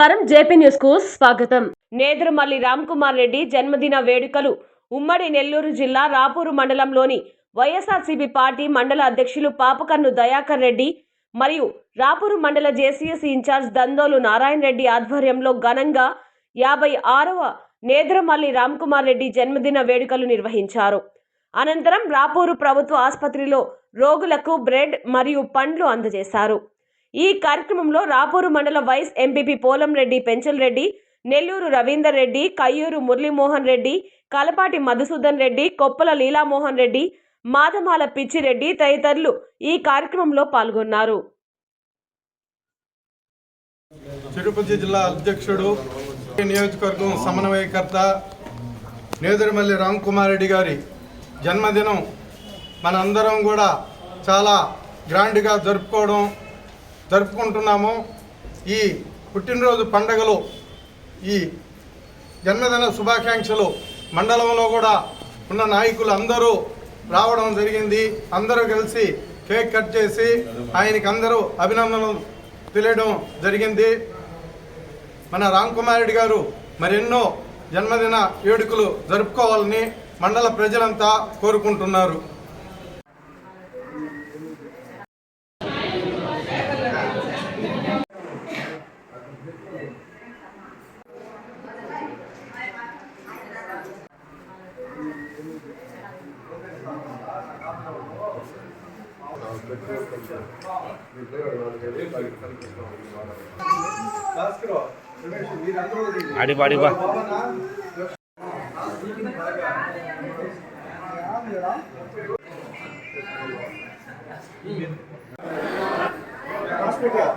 నమస్కారం. జేపీ న్యూస్కు స్వాగతం. నేదురుమల్లి రామ్ కుమార్ రెడ్డి జన్మదిన వేడుకలు. ఉమ్మడి నెల్లూరు జిల్లా రాపూరు మండలంలోని వైఎస్ఆర్సీపీ పార్టీ మండల అధ్యక్షులు పాపకన్ను దయాకర్ రెడ్డి మరియు రాపూరు మండల జేసీఎస్ ఇన్ఛార్జ్ దందోలు నారాయణ రెడ్డి ఆధ్వర్యంలో ఘనంగా యాభై ఆరవ నేదురుమల్లి రామ్ కుమార్ రెడ్డి జన్మదిన వేడుకలు నిర్వహించారు. అనంతరం రాపూరు ప్రభుత్వ ఆసుపత్రిలో రోగులకు బ్రెడ్ మరియు పండ్లు అందజేశారు. ఈ కార్యక్రమంలో రాపూరు మండల వైస్ ఎంపీపీ పోలంరెడ్డి పెంచల్ రెడ్డి నెల్లూరు రవీందర్ రెడ్డి కయ్యూరు మురళీమోహన్ రెడ్డి కలపాటి మధుసూదన్ రెడ్డి కొప్పల లీలామోహన్ రెడ్డి మాదమాల పిచ్చిరెడ్డి తదితరులు ఈ కార్యక్రమంలో పాల్గొన్నారు. తిరుపతి జిల్లా అధ్యక్షుడు నియోజకవర్గం సమన్వయకర్త నేదురుమల్లి రామ్ కుమార్ రెడ్డి గారి జన్మదినం మనందరం కూడా చాలా గ్రాండ్గా జరుపుకోవడం జరుపుకుంటున్నాము. ఈ పుట్టినరోజు పండుగలు ఈ జన్మదిన శుభాకాంక్షలు మండలంలో కూడా ఉన్న నాయకులు అందరూ రావడం జరిగింది. అందరూ కలిసి కేక్ కట్ చేసి ఆయనకి అందరూ అభినందనలు తెలియడం జరిగింది. మన రామ్ గారు మరెన్నో జన్మదిన వేడుకలు జరుపుకోవాలని మండల ప్రజలంతా కోరుకుంటున్నారు. ఆడి పాడి బా హాస్పిటల్